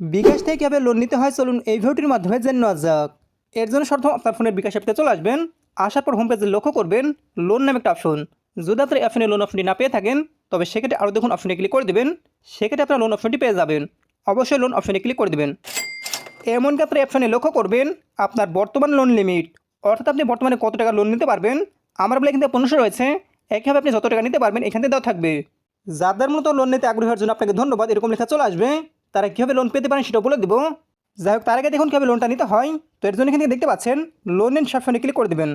বিকাশ থেকে কীভাবে লোন নিতে হয় চলুন এই ভিডিওটির মাধ্যমে জেনে নেওয়া যাক। এর জন্য সর্বপ্রথম আপনার ফোনের বিকাশ অ্যাপতে চলে আসবেন। আসার পর হোম পেজে লক্ষ্য করবেন লোন নামে একটা অপশন যদি আপনার অপশনে লোন অপশনটি না পেয়ে থাকেন, তবে সেক্ষেত্রে আরও দেখুন অপশনে ক্লিক করে দেবেন। সেক্ষেত্রে আপনার লোন অপশনটি পেয়ে যাবেন। অবশ্যই লোন অপশনে ক্লিক করে দেবেন। এমনকি আপনার অপশনে লক্ষ্য করবেন, আপনার বর্তমান লোন লিমিট অর্থাৎ আপনি বর্তমানে কত টাকা লোন নিতে পারবেন, আমার বলে থেকে পনেরোশো রয়েছে, একইভাবে আপনি যত টাকা নিতে পারবেন এখান থেকে দেওয়া থাকবে। যাদের মতো লোন নিতে আগ্রহের জন্য আপনাকে ধন্যবাদ, এরকম লেখা চলে আসবে। তারা কীভাবে লোন পেতে পারেন সেটা বলে দেবো। যাই হোক, তার আগে দেখুন কীভাবে লোনটা নিতে হয়। তো এর জন্য এখান থেকে দেখতে পাচ্ছেন লোন নিন সবসময় ক্লিক করে দেবেন।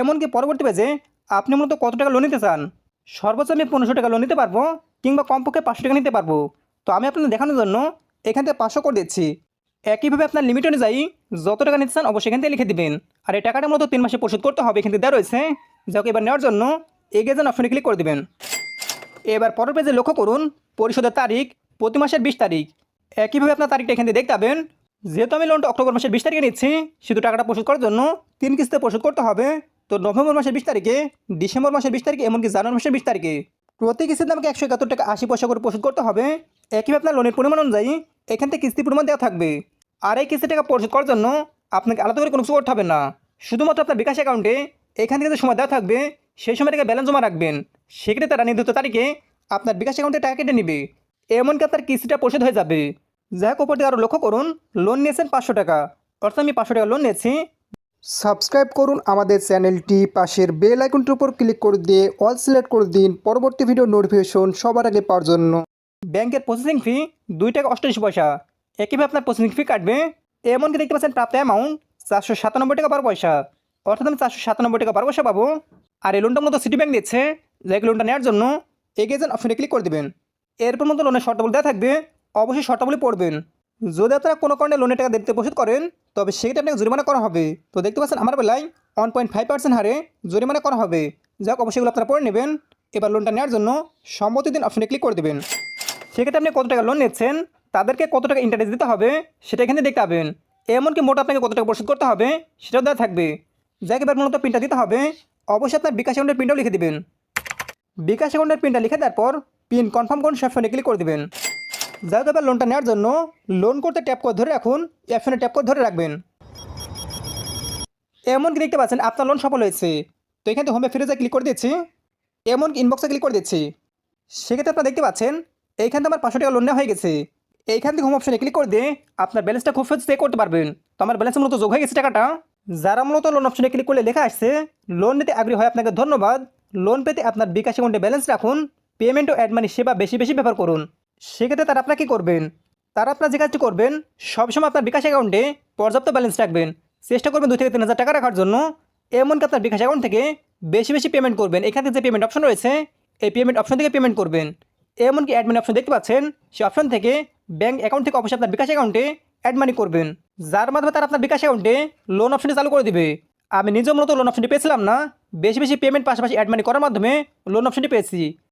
এমনকি পরবর্তী পেজে আপনি মূলত কত টাকা লোন নিতে চান? সর্বোচ্চ আমি পনেরোশো টাকা লোন নিতে পারব কিংবা কমপক্ষে পাঁচশো টাকা নিতে পারব। তো আমি আপনাদের দেখানোর জন্য এখান থেকে পাঁচশো করে দিচ্ছি। একইভাবে আপনার লিমিট অনুযায়ী যত টাকা নিতে চান অবশ্যই এখান থেকে লিখে দেবেন। আর এই টাকাটা মূলত তিন মাসে পরিশোধ করতে হবে, এখান থেকে দেওয়া রয়েছে। যাকে এবার নেওয়ার জন্য এগিয়ে যান অপশনে ক্লিক করে দেবেন। এবার পরের পেজে লক্ষ্য করুন, পরিশোধের তারিখ প্রতি মাসের বিশ তারিখ। একইভাবে আপনার তারিখটা এখান থেকে দেখতে পাবেন? যেহেতু আমি লোনটা অক্টোবর মাসের বিশ তারিখে নিচ্ছি, শুধু টাকাটা পরিশোধ করার জন্য তিন কিস্তিতে পরিশোধ করতে হবে। তো নভেম্বর মাসের বিশ তারিখে, ডিসেম্বর মাসের বিশ তারিখে, এমনকি জানুয়ারি মাসের বিশ তারিখে প্রতি কিস্তিতে আমাকে একশো একাত্তর টাকা আশি পয়সা করে পরিশোধ করতে হবে। একইভাবে আপনার লোনের পরিমাণ অনুযায়ী এখান থেকে কিস্তি পরিমাণ দেওয়া থাকবে। আর এই কিস্তি টাকা পরিশোধ করার জন্য আপনাকে আলাদা করে কোনো কিছু করতে হবে না। শুধুমাত্র আপনার বিকাশ অ্যাকাউন্টে এখান থেকে যে সময় দেওয়া থাকবে, সেই সময় থেকে ব্যালেন্স জমা রাখবেন। সেক্ষেত্রে তারা নির্ধারিত তারিখে আপনার বিকাশ অ্যাকাউন্টে টাকা কেটে নেবে। এমনকি আপনার কিস্তিটা পরিশোধ হয়ে যাবে। যাই হোক ওপর দিকে আরও লক্ষ্য করুন লোন নিয়েছেন পাঁচশো টাকা। অর্থাৎ আমি পাঁচশো টাকা লোন নিয়েছি। সাবস্ক্রাইব করুন আমাদের চ্যানেলটি পাশের বেল আইকনটির উপর ক্লিক করে দিয়ে অল সিলেক্ট করে দিন। পরবর্তী ভিডিও নোটিফিকেশন সবার আগে পাওয়ার জন্য। ব্যাংকের প্রসেসিং ফি দুই টাকা অষ্টাশি পয়সা। একইভাবে আপনার প্রসেসিং ফি কাটবে। এমনকি দেখতে পাচ্ছেন প্রাপ্ত অ্যামাউন্ট চারশো সাতানব্বই টাকা বারো পয়সা। অর্থাৎ আমি চারশো সাতানব্বই টাকা বারো পয়সা পাবো। আর এই লোনটা মতো সিটি ব্যাংক দিচ্ছে যাই লোনটা নেওয়ার জন্য এগিয়ে যান অপশনে ক্লিক করে দেবেন। এরপর মতো লোনের শর্তাবলী দেওয়া থাকবে, অবশ্যই শর্তাবলী পড়বেন। যদি আপনারা কোনো কারণে লোনের টাকা দিতে পরিশোধ করেন, তবে সেটা আপনাকে জরিমানা করা হবে। তো দেখতে পাচ্ছেন, আমার বেলায় ওয়ান পয়েন্ট ফাইভ পার্সেন্ট হারে জরিমানা করা হবে। যাক অবশ্যই এগুলো আপনারা পড়ে নেবেন। এবার লোনটা নেওয়ার জন্য সম্মতি দিন অপশনে ক্লিক করে দেবেন। সেক্ষেত্রে আপনি কত টাকা লোন নিচ্ছেন, তাদেরকে কত টাকা ইন্টারেস্ট দিতে হবে, সেটা এখানে দেখতে পাবেন। এমনকি মোট আপনাকে কত টাকা পরিশোধ করতে হবে, সেটাও দেওয়া থাকবে। যাকে এবার মূলত পিনটা দিতে হবে। অবশ্যই আপনার বিকাশ অ্যাকাউন্টের পিনটাও লিখে দেবেন। বিকাশ অ্যাকাউন্টের পিনটা লিখে দেওয়ার পর পিন কনফার্ম করুন ফোনে ক্লিক করে দেবেন। হোক এবার লোনটা নেওয়ার জন্য লোন করতে ট্যাপ করে ধরে রাখুন অপশনে ট্যাপ করে ধরে রাখবেন। এমনকি দেখতে পাচ্ছেন, আপনার লোন সফল হয়েছে। তো এখানে হোমে ফিরে যায় ক্লিক করে দিচ্ছি। এমনকি ইনবক্সে ক্লিক করে দিচ্ছি। সেক্ষেত্রে আপনারা দেখতে পাচ্ছেন, এইখান থেকে আমার পাঁচশো টাকা লোন নেওয়া হয়ে গেছে। এইখান থেকে হোম অপশনে ক্লিক করে দিয়ে আপনার ব্যালেন্সটা খুব সহজে চেক করতে পারবেন। তো আমার ব্যালেন্স মূলত যোগ হয়ে গেছে টাকাটা। যারা মূলত লোন অপশনে ক্লিক করলে লেখা আসছে লোন নিতে আগ্রহী হয় আপনাকে ধন্যবাদ। লোন পেতে আপনার বিকাশ অ্যাকাউন্টে ব্যালেন্স রাখুন। পেমেন্ট ও অ্যাড মানি সেবা বেশি বেশি ব্যবহার করুন। সেক্ষেত্রে তারা আপনার কী করবেন? তারা আপনার যে কাজটি করবেন সবসময় আপনার বিকাশ অ্যাকাউন্টে পর্যাপ্ত ব্যালেন্স রাখবেন। চেষ্টা করবেন দুই থেকে তিন হাজার টাকা রাখার জন্য। এমনকি আপনার বিকাশ অ্যাকাউন্ট থেকে বেশি বেশি পেমেন্ট করবেন। এখান থেকে যে পেমেন্ট অপশন রয়েছে, এই পেমেন্ট অপশন থেকে পেমেন্ট করবেন। এমনকি অ্যাডমিন অপশন দেখতে পাচ্ছেন সেই অপশন থেকে ব্যাঙ্ক অ্যাকাউন্ট থেকে অবশ্যই আপনার বিকাশ অ্যাকাউন্টে অ্যাড মানি করবেন। যার মাধ্যমে তারা আপনার বিকাশ অ্যাকাউন্টে লোন অপশনটি চালু করে দেবে। আমি নিজেও মূলত লোন অপশনটি পেয়েছিলাম না, বেশি বেশি পেমেন্ট পাশাপাশি অ্যাড মানি করার মাধ্যমে লোন অপশনটি পেয়েছি।